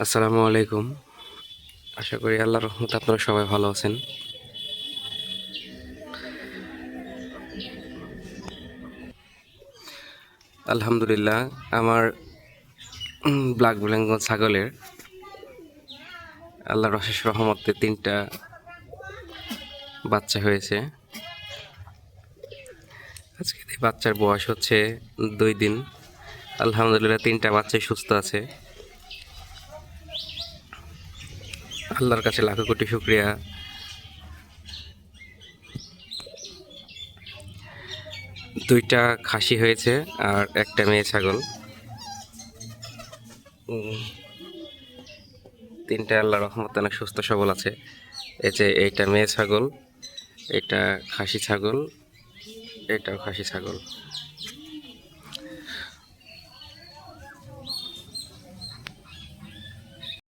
আসসালামু আলাইকুম। আশা করি আল্লাহর রহমতে আপনারা সবাই ভালো আছেন। আলহামদুলিল্লাহ, আমার ব্ল্যাক বেঙ্গল ছাগলের আল্লাহর অশেষ রহমতে তিনটা বাচ্চা হয়েছে। আজকে বাচ্চার বয়স হচ্ছে দুই দিন। আলহামদুলিল্লাহ, তিনটা বাচ্চাই সুস্থ আছে। আল্লাহর কাছে লাখো কোটি শুক্রিয়া। দুইটা খাসি হয়েছে আর একটা মেয়ে ছাগল। তিনটা আল্লাহ রহমত অনেক সুস্থ সবল আছে। এই যে এইটা মেয়ে ছাগল, এটা খাসি ছাগল, এটাও খাসি ছাগল।